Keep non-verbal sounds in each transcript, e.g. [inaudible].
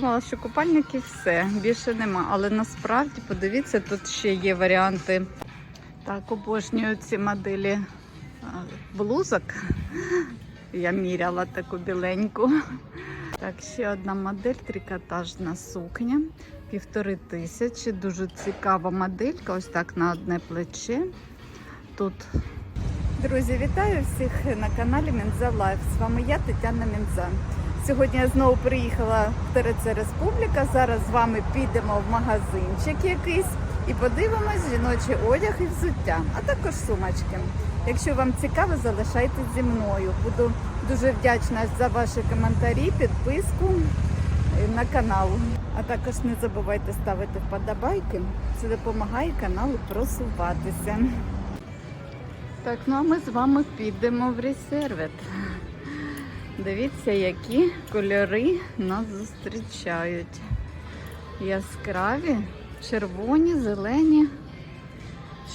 думала, що купальники все, більше нема. Але насправді, подивіться, тут ще є варіанти. Так, обожнюю ці моделі блузок. Я міряла таку біленьку. Так, ще одна модель, трикотажна сукня. Півтори тисячі. Дуже цікава моделька. Ось так на одне плече. Тут. Друзі, вітаю всіх на каналі Мінза Лайф. З вами я, Тетяна Мінза. Сьогодні я знову приїхала в ТРЦ Республіка. Зараз з вами підемо в магазинчик якийсь і подивимось жіночий одяг і взуття, а також сумочки. Якщо вам цікаво, залишайтесь зі мною. Буду дуже вдячна за ваші коментарі, підписку на канал. А також не забувайте ставити вподобайки. Це допомагає каналу просуватися. Так, ну а ми з вами підемо в ресервет. Дивіться, які кольори нас зустрічають. Яскраві, червоні, зелені.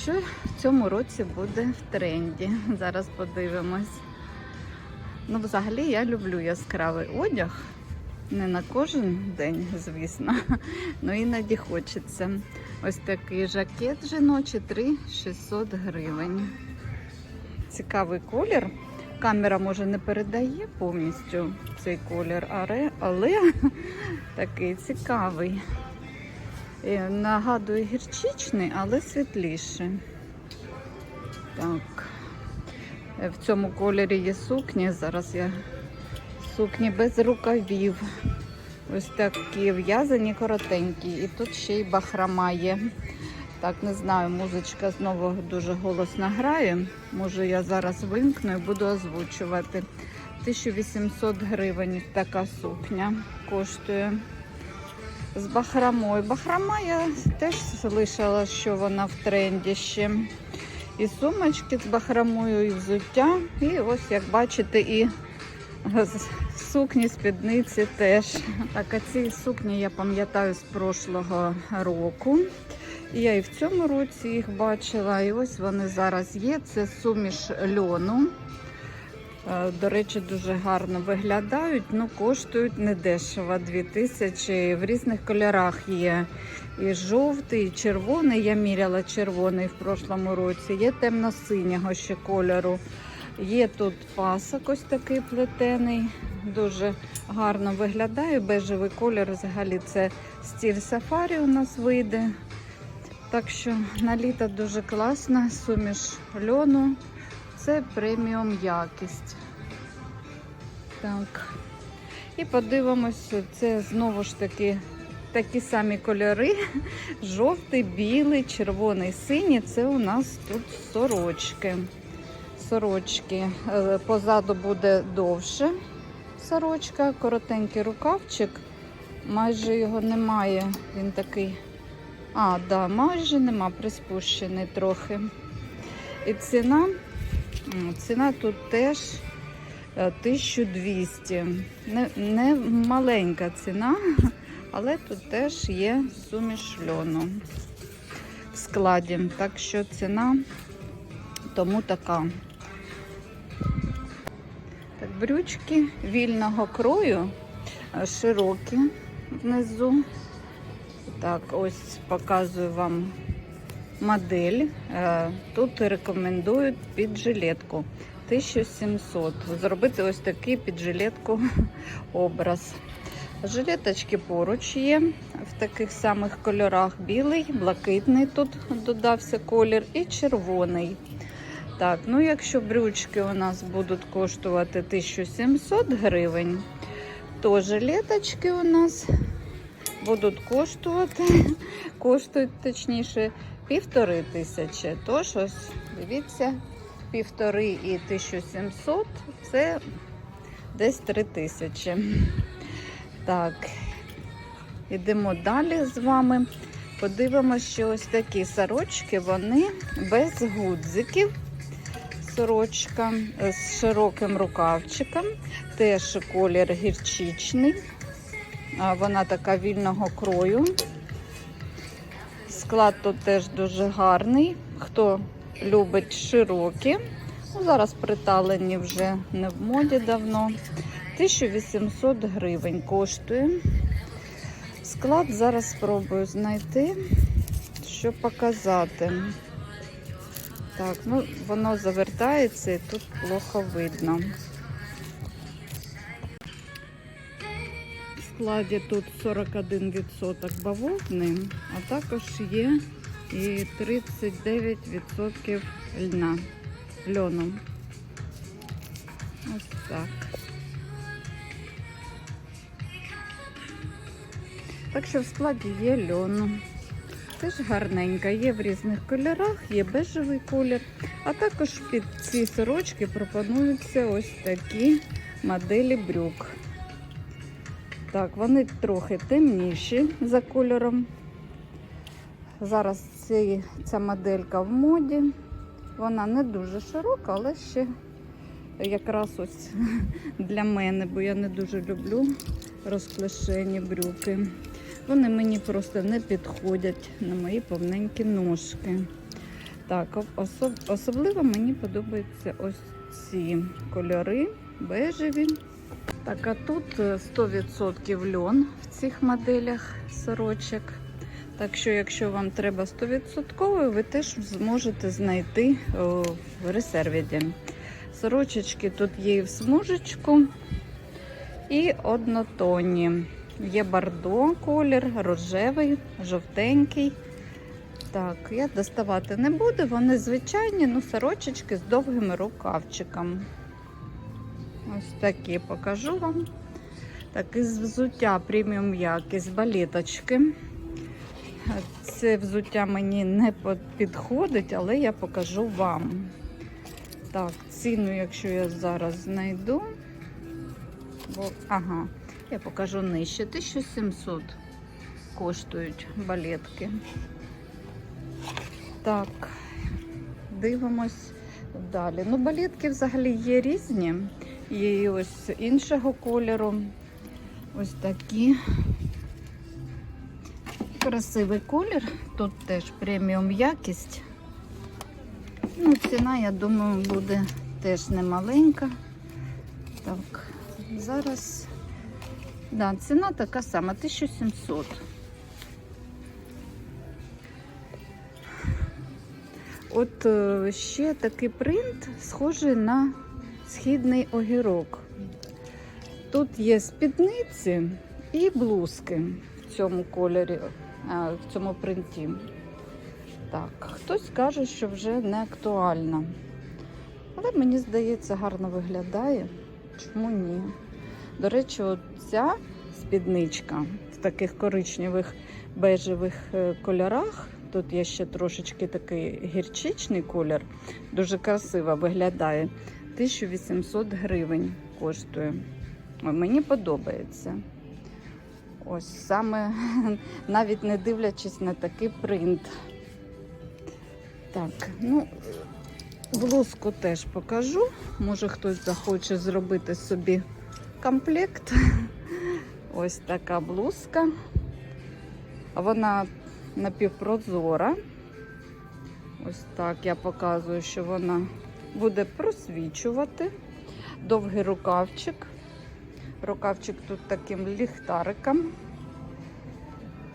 Що в цьому році буде в тренді? Зараз подивимось. Ну, взагалі, я люблю яскравий одяг. Не на кожен день, звісно, але іноді хочеться. Ось такий жакет жіночий 3600 гривень. Цікавий колір. Камера може не передає повністю цей колір, але, але [laughs] такий цікавий. Е, Нагадує гірчичний, але світліший. Так. Е, В цьому кольорі є сукні. Зараз я сукні без рукавів. Ось такі в'язані коротенькі. І тут ще й бахрома є. Так, не знаю, музичка знову дуже голосно грає. Може я зараз вимкну і буду озвучувати. 1800 гривень така сукня коштує. З бахромою. Бахрома я теж слышала, що вона в тренді ще. І сумочки з бахромою, і взуття. І ось, як бачите, і сукні, спідниці теж. Так, а ці сукні я пам'ятаю з прошлого року. Я і в цьому році їх бачила. І ось вони зараз є. Це суміш льону. Е, До речі, дуже гарно виглядають, ну коштують недешево 2000. В різних кольорах є. І жовтий, і червоний. Я міряла червоний в прошлому році. Є темно-синього ще кольору. Є тут пасок ось такий плетений. Дуже гарно виглядає. Бежевий колір. Взагалі це стіль сафарі у нас вийде. Так що на літо дуже класна суміш льону. Це преміум якість. Так. І подивимося, це знову ж таки такі самі кольори. Жовтий, білий, червоний, синій. Це у нас тут сорочки. Сорочки. Е, Позаду буде довше сорочка, коротенький рукавчик. Майже його немає. Він такий. А, да, майже нема, приспущений трохи. І ціна, ціна тут теж е, 1200. Не, не маленька ціна, [laughs] але тут теж є суміш льону в складі. Так що ціна тому така. Так, брючки вільного крою, е, широкі внизу. Так, ось показую вам модель. Е, Тут рекомендують під жилетку 1700. Зробити ось такий під жилетку [laughs] образ. Жилеточки поруч є в таких самих кольорах: білий, блакитний тут додався колір і червоний. Так, ну якщо брючки у нас будуть коштувати 1700 гривень, то жилеточки у нас будуть коштувати, [laughs] коштують точніше півтори тисячі. Тож ось, дивіться, півтори і 1700 це десь три тисячі. Так, ідемо далі з вами. Подивимося, що ось такі сорочки, вони без гудзиків. Сорочка з широким рукавчиком, теж колір гірчичний. Вона така вільного крою. Склад тут теж дуже гарний. Хто любить широкі, ну, зараз приталені вже не в моді давно. 1800 гривень коштує. Склад зараз спробую знайти, що показати. Так, ну воно завертається і тут плохо видно. Складі тут 41% бавовни, а також є і 39% льна, льону. Ось так. Так що в складі є льону. Теж гарненька, є в різних кольорах, є бежевий колір. А також під ці сорочки пропонуються ось такі моделі брюк. Так, вони трохи темніші за кольором. Зараз ці, ця моделька в моді. Вона не дуже широка, але ще якраз ось [laughs] для мене, бо я не дуже люблю розплешені брюки. Вони мені просто не підходять на мої повненькі ножки. Так, особ, особливо мені подобаються ось ці кольори бежеві. Так, а тут е, 100% льон в цих моделях сорочок. Так що, якщо вам треба 100%, ви теж зможете знайти в ресервіді. Сорочечки тут є в смужечку, і однотонні. Є бордо колір, рожевий, жовтенький. Так, я доставати не буду, вони звичайні, ну сорочечки з довгими рукавчиками. Ось такі покажу вам. Так, із взуття преміум якість балеточки. Це взуття мені не підходить, але я покажу вам. Так, ціну, якщо я зараз знайду. Бо, ага, я покажу нижче. 1700 коштують балетки. Так, дивимось далі. Ну, балетки взагалі є різні. І ось іншого кольору. Ось такі. Красивий колір. Тут теж преміум якість. Ну, ціна, я думаю, буде теж немаленька. Так, зараз. Да, ціна така сама, 1700. От е, ще такий принт, схожий на східний огірок. Тут є спідниці і блузки в цьому кольорі, в цьому принті. Так, хтось каже, що вже не актуальна. Але мені здається, гарно виглядає. Чому ні? До речі, ця спідничка в таких коричневих бежевих е, кольорах. Тут є ще трошечки такий гірчичний колір, дуже красиво виглядає. 1800 гривень коштує. Мені подобається. Ось саме [laughs] навіть не дивлячись на такий принт. Так, ну, блузку теж покажу. Може хтось захоче зробити собі комплект. [laughs] Ось така блузка. Вона напівпрозора. Ось так я показую, що вона буде просвічувати. Довгий рукавчик. Рукавчик тут таким ліхтариком.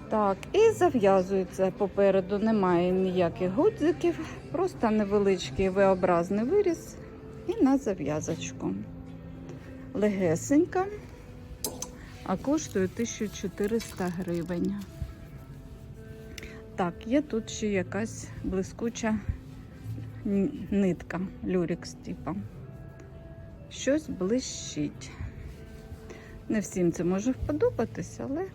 Так, і зав'язується попереду, немає ніяких гудзиків, просто невеличкий V-образний виріз і на зав'язочку. Легесенька, а коштує 1400 гривень. Так, є тут ще якась блискуча нитка, люрікс типа. Щось блищить. Не всім це може вподобатися, але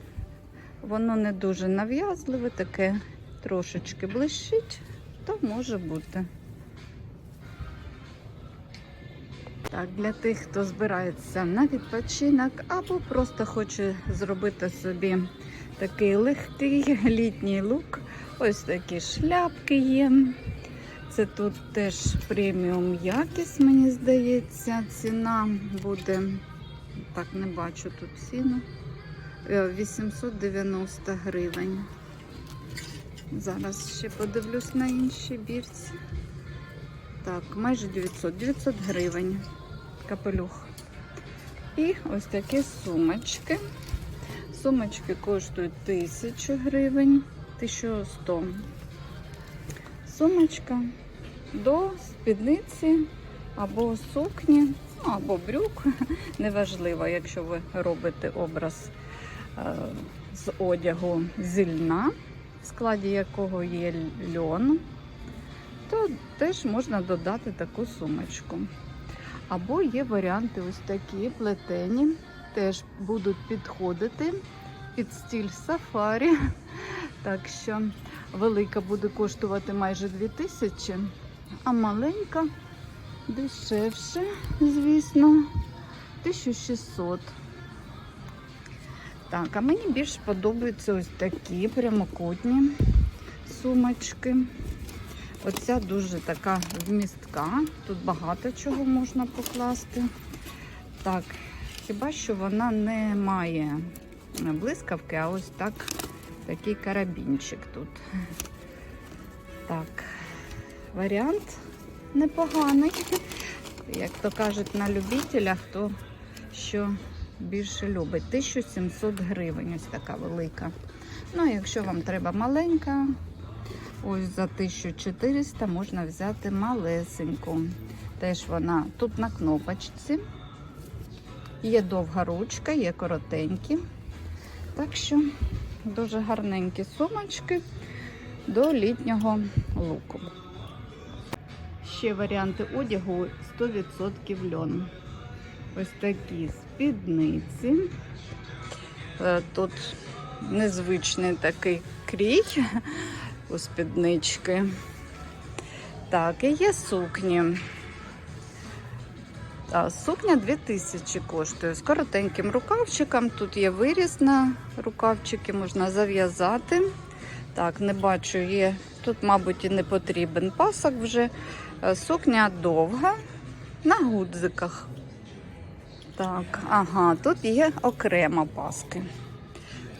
воно не дуже нав'язливе, таке трошечки блищить, то може бути. Так, для тих, хто збирається на відпочинок або просто хоче зробити собі такий легкий літній лук, ось такі шляпки є. Це тут теж преміум якість, мені здається. Ціна буде, так не бачу тут ціну. Е, 890 гривень. Зараз ще подивлюсь на інші бірці. Так, майже 900, 900 гривень капелюх. І ось такі сумочки. Сумочки коштують 1000 гривень, 1100. Сумочка до спідниці або сукні, ну, або брюк. [laughs] Неважливо, якщо ви робите образ е, з одягу зі льна, в складі якого є льон, то теж можна додати таку сумочку. Або є варіанти ось такі плетені, теж будуть підходити під стіль сафарі. Так що велика буде коштувати майже 2000, а маленька дешевше, звісно, 1600. Так, а мені більш подобаються ось такі прямокутні сумочки. Оця дуже така вмістка. Тут багато чого можна покласти. Так, хіба що вона не має блискавки, а ось так такий карабінчик тут. Так, варіант непоганий. Як то кажуть, на любителя, хто що більше любить. 1700 гривень, ось така велика. Ну, а якщо вам треба маленька, ось за 1400 можна взяти малесеньку. Теж вона тут на кнопочці. Є довга ручка, є коротенькі. Так що дуже гарненькі сумочки до літнього луку. Ще варіанти одягу 100% льон. Ось такі спідниці. Е, Тут незвичний такий крій у спіднички. Так, і є сукні. Сукня 2000 коштує з коротеньким рукавчиком. Тут є виріз на рукавчики, можна зав'язати. Так, не бачу, є. Тут, мабуть, і не потрібен пасок вже. Е, Сукня довга на гудзиках. Так, ага, тут є окремо паски.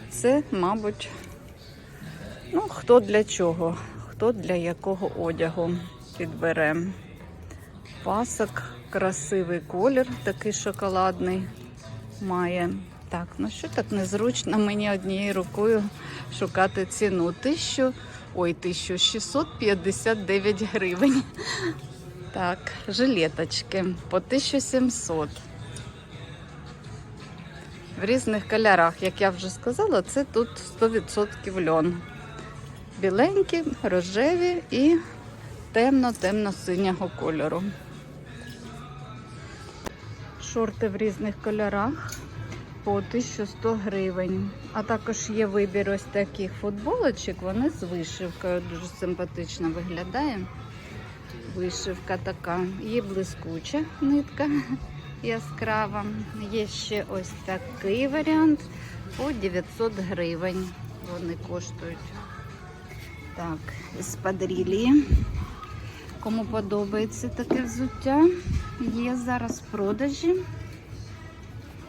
Це, мабуть, ну, хто для чого, хто для якого одягу підбере. Пасок, красивий колір, такий шоколадний має. Так, ну що так незручно мені однією рукою шукати ціну. 1000, ой, 1659 гривень. Так, жилеточки по 1700. В різних кольорах, як я вже сказала, це тут 100% льон. Біленькі, рожеві і темно-темно-синього кольору. Шорти в різних кольорах по 1100 гривень. А також є вибір ось таких футболочок. Вони з вишивкою. Дуже симпатично виглядає. Вишивка така. Є блискуча нитка яскрава. Є ще ось такий варіант по 900 гривень. Вони коштують. Так, із падрілії. Кому подобається таке взуття, є зараз в продажі.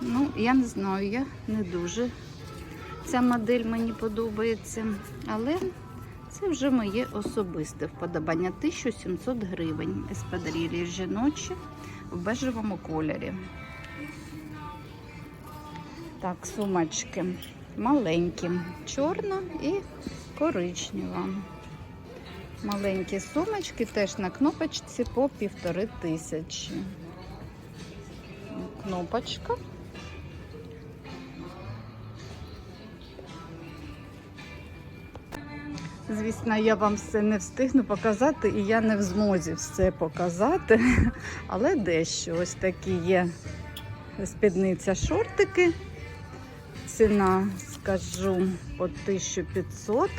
Ну, я не знаю, я не дуже. Ця модель мені подобається, але це вже моє особисте вподобання. 1700 гривень еспадрілі жіночі в бежевому кольорі. Так, сумочки маленькі, чорна і коричнева. Маленькі сумочки теж на кнопочці по півтори тисячі. Кнопочка. Звісно, я вам все не встигну показати, і я не в змозі все показати, [laughs] але дещо ось такі є спідниця шортики. Ціна, скажу, по 1500.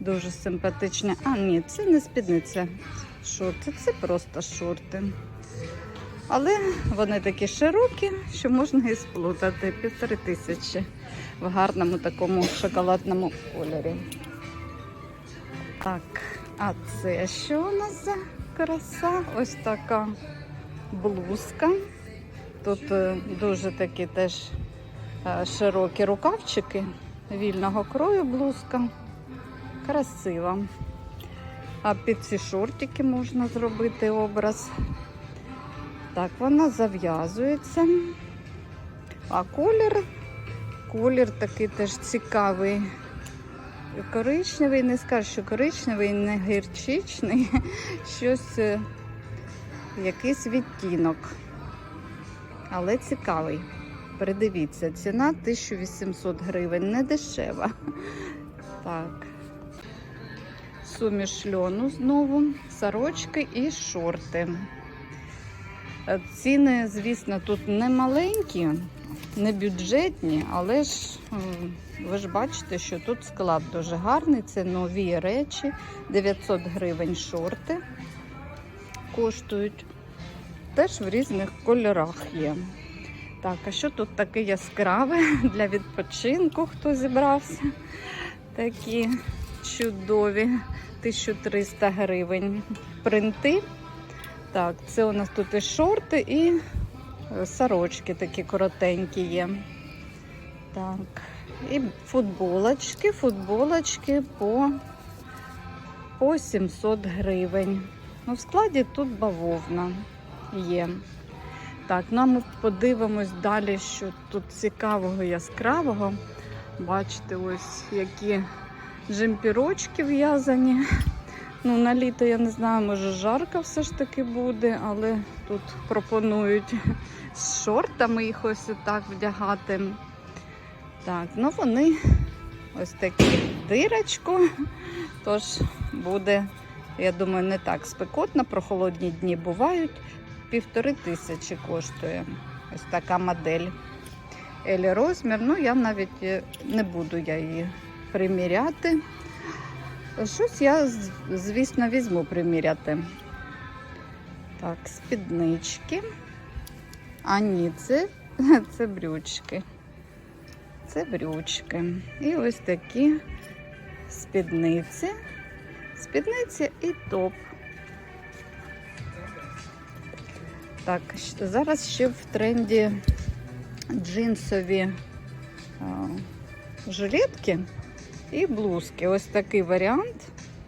Дуже симпатичні. А, ні, це не спідниця шорти, це просто шорти. Але вони такі широкі, що можна і сплутати. Півтори тисячі в гарному такому шоколадному кольорі. Так, а це що у нас за краса? Ось така блузка. Тут е, дуже такі теж е, широкі рукавчики вільного крою блузка. Красива. А під ці шортики можна зробити образ. Так, вона зав'язується. А колір колір такий теж цікавий. Коричневий, не скажу, що коричневий, не гірчичний, [laughs] щось, е, якийсь відтінок. Але цікавий. Передивіться, ціна 1800 гривень, не дешева. [laughs] Так. Суміш льону знову, сорочки і шорти. Е, Ціни, звісно, тут не маленькі, не бюджетні, але ж ви ж бачите, що тут склад дуже гарний. Це нові речі. 900 гривень шорти коштують. Теж в різних кольорах є. Так, а що тут таке яскраве [laughs] для відпочинку, хто зібрався? Такі чудові 1300 гривень. Принти. Так, це у нас тут і шорти, і е, сорочки такі коротенькі є. Так, і футболочки, футболочки по, по 700 гривень. Ну, в складі тут бавовна є. Так, ну а ми подивимось далі, що тут цікавого, яскравого. Бачите, ось які джемпірочки в'язані. Ну, на літо я не знаю, може жарко все ж таки буде, але тут пропонують з шортами їх ось так вдягати. Так, ну вони ось такі дирочку. Тож буде, я думаю, не так спекотно, прохолодні дні бувають. Півтори тисячі коштує ось така модель. Елі розмір. Ну, я навіть е, не буду я її приміряти. Щось я, звісно, візьму приміряти. Так, спіднички. А ні, це, [laughs] це брючки. Це брючки. І ось такі спідниці. Спідниці і топ. Так, зараз ще в тренді джинсові а, жилетки і блузки. Ось такий варіант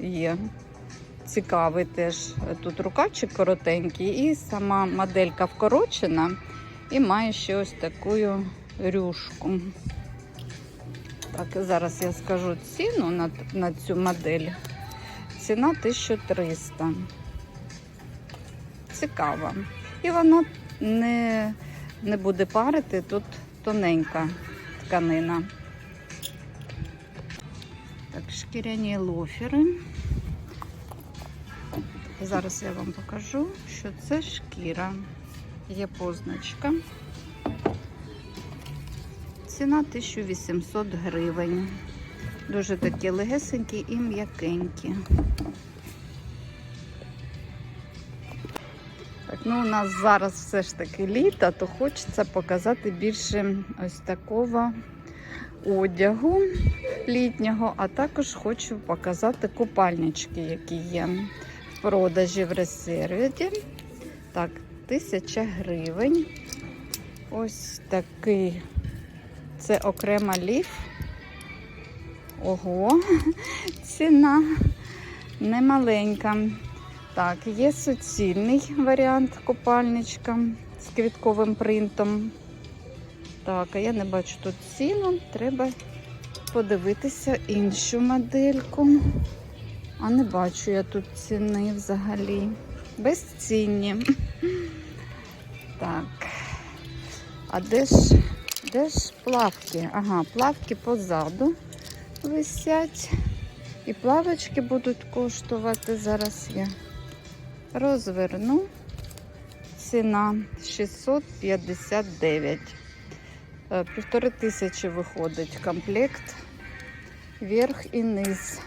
є. Цікавий теж. Тут рукавчик коротенький, і сама моделька вкорочена, і має ще ось таку рюшку. Так, зараз я скажу ціну на, на цю модель. Ціна 1300. Цікава. І вона не, не буде парити, тут тоненька тканина. Так, шкіряні лофери. Зараз я вам покажу, що це шкіра. Є позначка. Ціна 1800 гривень. Дуже такі легесенькі і м'якенькі. Так, ну у нас зараз все ж таки літо, то хочеться показати більше ось такого одягу літнього, а також хочу показати купальнички, які є в продажі в резерві. Так, тисяча гривень. Ось такий. Це окрема ліф. Ого, ціна немаленька. Так, є суцільний варіант купальничка з квітковим принтом. Так, а я не бачу тут ціну. Треба подивитися іншу модельку. А не бачу я тут ціни взагалі. Безцінні. Так. А де ж, де ж плавки? Ага, плавки позаду висять. І плавочки будуть коштувати. Зараз я розверну. Ціна 659. Е, Півтори тисячі виходить комплект. Верх і низ.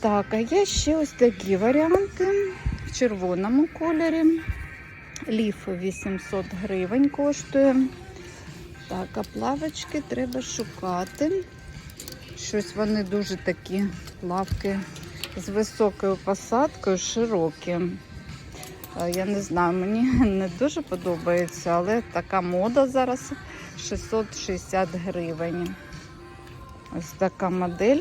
Так, а є ще ось такі варіанти в червоному кольорі. Ліф 800 гривень коштує. Так, а плавочки треба шукати. Щось вони дуже такі плавки з високою посадкою, широкі. Е, Я не знаю, мені [laughs] не дуже подобається, але така мода зараз 660 гривень. Ось така модель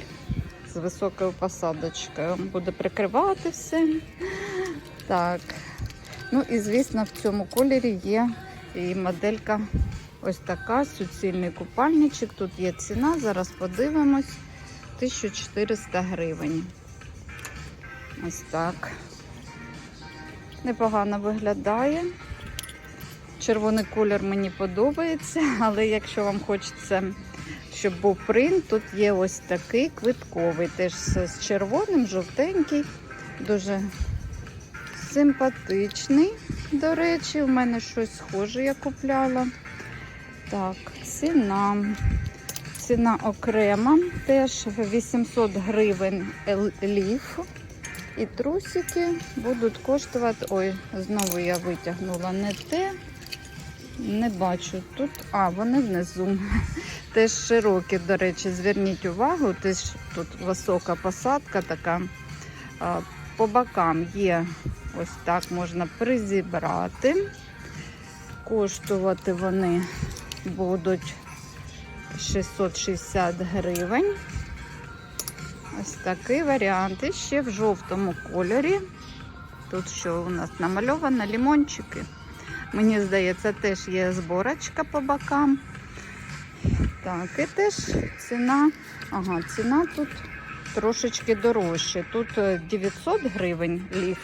з високою посадочкою. Буде прикривати все. Так. Ну і звісно, в цьому кольорі є і моделька Ось така суцільний купальничок. Тут є ціна, зараз подивимось. 1400 гривень. Ось так. Непогано виглядає. Червоний колір мені подобається, але якщо вам хочеться, щоб був принт, тут є ось такий квитковий, теж з червоним, жовтенький, дуже симпатичний. До речі, у мене щось схоже я купляла. Так, ціна. Ціна окрема, теж 800 гривень ліф. І трусики будуть коштувати. Ой, знову я витягнула не те. Не бачу тут. А, вони внизу. Теж широкі, до речі, зверніть увагу, теж тут висока посадка така. По бокам є ось так можна призібрати. Коштувати вони будуть 660 гривень. Ось такий варіант. І ще в жовтому кольорі. Тут що у нас намальовано лімончики. Мені здається, теж є зборочка по бокам. Так, і теж ціна. Ага, ціна тут трошечки дорожче. Тут е, 900 гривень ліф,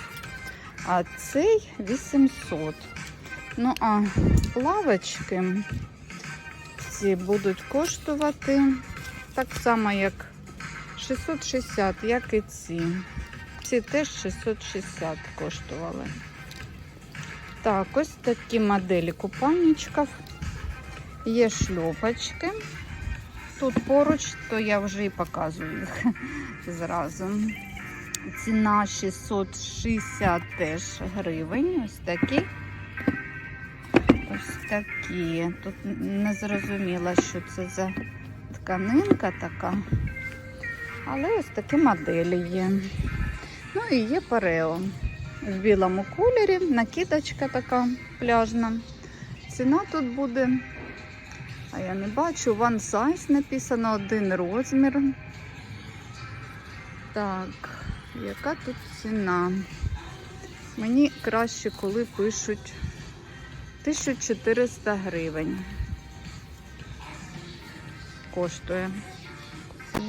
а цей 800. Ну, а плавочки ці будуть коштувати так само, як 660, як і ці. Ці теж 660 коштували. Так, ось такі моделі купальничків. Є шльопочки. Тут поруч, то я вже і показую їх [laughs] зразу. Ціна 660 теж гривень. Ось такі. Ось такі. Тут не зрозуміла, що це за тканинка така. Але ось такі моделі є. Ну і є парео в білому кольорі, накидочка така пляжна. Ціна тут буде, а я не бачу, one size написано, один розмір. Так, яка тут ціна? Мені краще, коли пишуть 1400 гривень. Коштує.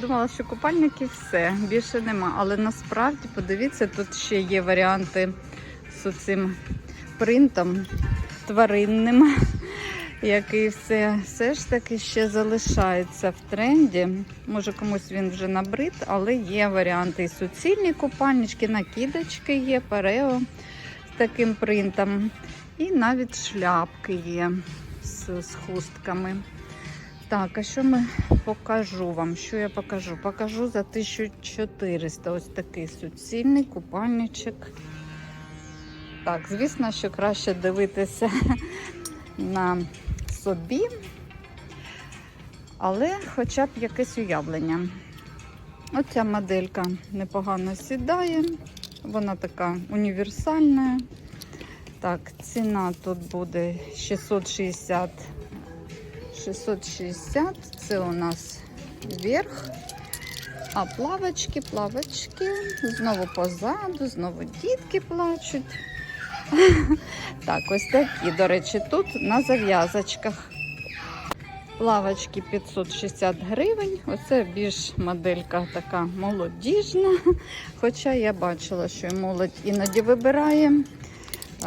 Думала, що купальників все, більше нема. Але насправді, подивіться, тут ще є варіанти з цим принтом тваринним, [laughs] який все, все ж таки ще залишається в тренді. Може комусь він вже набрид, але є варіанти і суцільні купальнички, накидочки є, парео з таким принтом. І навіть шляпки є з, з хустками. Так, а що ми покажу вам? Що я покажу? Покажу за 1400 ось такий суцільний купальничок. Так, звісно, що краще дивитися [laughs] на собі, але хоча б якесь уявлення. Оця моделька непогано сідає, вона така універсальна. Так, ціна тут буде 660 660 це у нас верх. А плавочки, плавочки. Знову позаду, знову дітки плачуть. [laughs] Так, ось такі, до речі, тут на зав'язочках. Плавочки 560 гривень. Оце більш моделька така молодіжна. Хоча я бачила, що і молодь іноді вибирає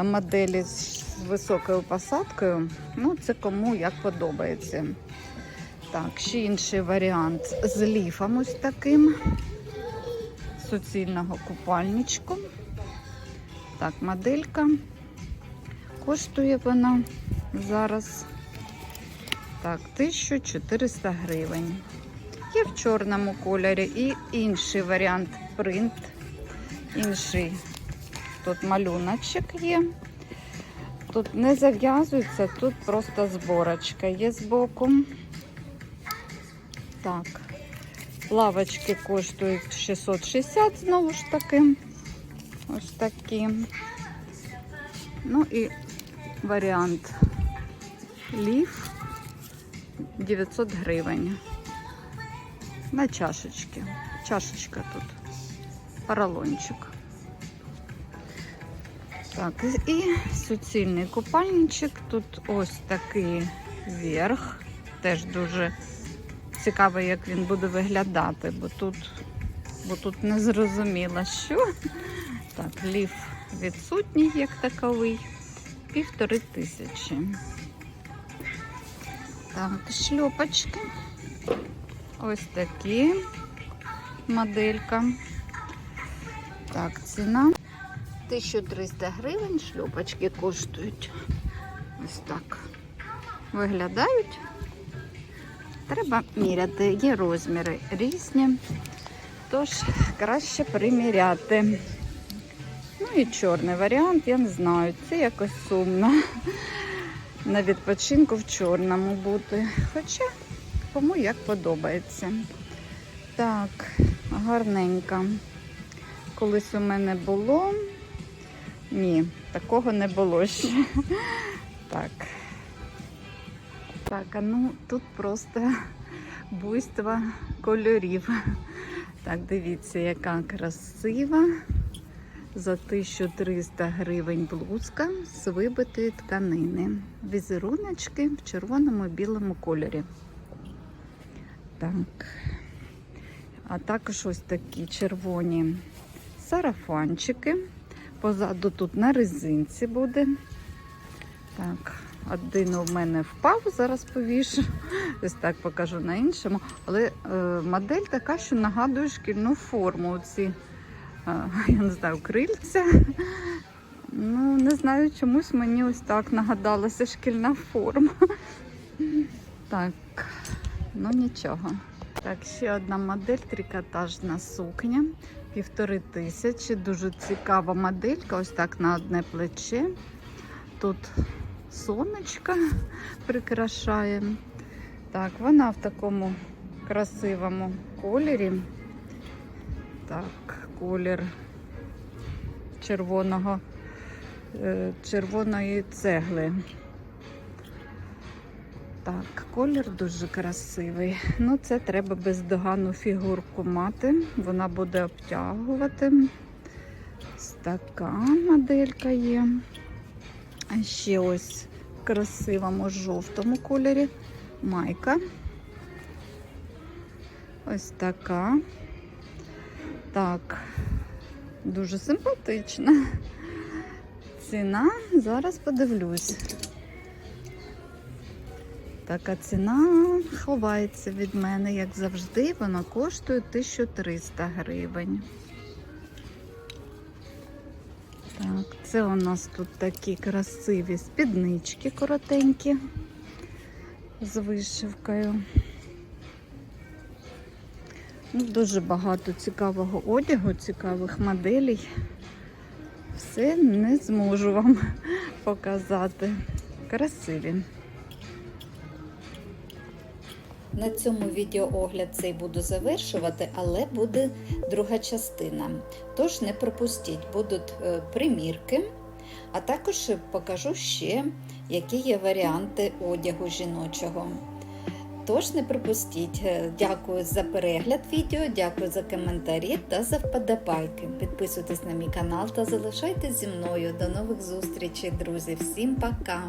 моделі з високою посадкою. Ну, це кому як подобається. Так, ще інший варіант з ліфом ось таким. Суцільного купальничку. Так, моделька. Коштує вона зараз так, 1400 гривень. Є в чорному кольорі і інший варіант принт. Інший тут малюночок є. Тут не зав'язується, тут просто зборочка є збоку. Так, плавочки коштують 660, знову ж таки. Ось такі. Ну і варіант ліф 900 гривень. На чашечки. Чашечка тут. Поролончик. Так, і суцільний купальничок. Тут ось такий верх. Теж дуже цікаво, як він буде виглядати, бо тут, бо тут не зрозуміло, що. Так, ліф відсутній як таковий. Півтори тисячі. Так, шльопочки. Ось такі моделька. Так, ціна 1300 гривень. Шльопочки коштують. Ось так. Виглядають. Треба міряти. Є розміри різні. Тож краще приміряти. Ну і чорний варіант, я не знаю. Це якось сумно. На відпочинку в чорному бути. Хоча кому як подобається. Так, гарненька. Колись у мене було. Ні, такого не було ще. Так. Так, а ну тут просто буйство кольорів. Так, дивіться, яка красива. За 1300 гривень блузка з вибитої тканини. Візеруночки в червоному і білому кольорі. Так. А також ось такі червоні сарафанчики. Позаду тут на резинці буде. Так, один у мене впав, зараз повішу. Ось так покажу на іншому. Але е, модель така, що нагадує шкільну форму. Ці, е, [laughs] я не знаю, крильця. Ну, не знаю, чомусь мені ось так нагадалася шкільна форма. Так, ну нічого. Так, ще одна модель трикотажна сукня. Півтори тисячі. Дуже цікава моделька. Ось так на одне плече. Тут сонечко прикрашає. Так, вона в такому красивому кольорі. Так, колір червоного, е, червоної цегли. Так, колір дуже красивий. Ну, це треба бездоганну фігурку мати. Вона буде обтягувати. Така моделька є. А ще ось в красивому жовтому кольорі майка. Ось така. Так, дуже симпатична. Ціна, зараз подивлюсь. Така ціна ховається від мене, як завжди, вона коштує 1300 гривень. Так, це у нас тут такі красиві спіднички коротенькі з вишивкою. Ну, Дуже багато цікавого одягу, цікавих моделей. Все не зможу вам [laughs] показати. Красиві. На цьому відеоогляд цей буду завершувати, але буде друга частина. Тож не пропустіть, будуть е, примірки, а також покажу ще, які є варіанти одягу жіночого. Тож не пропустіть. Е, Дякую за перегляд відео, дякую за коментарі та за вподобайки. Підписуйтесь на мій канал та залишайтесь зі мною. До нових зустрічей, друзі. Всім пока!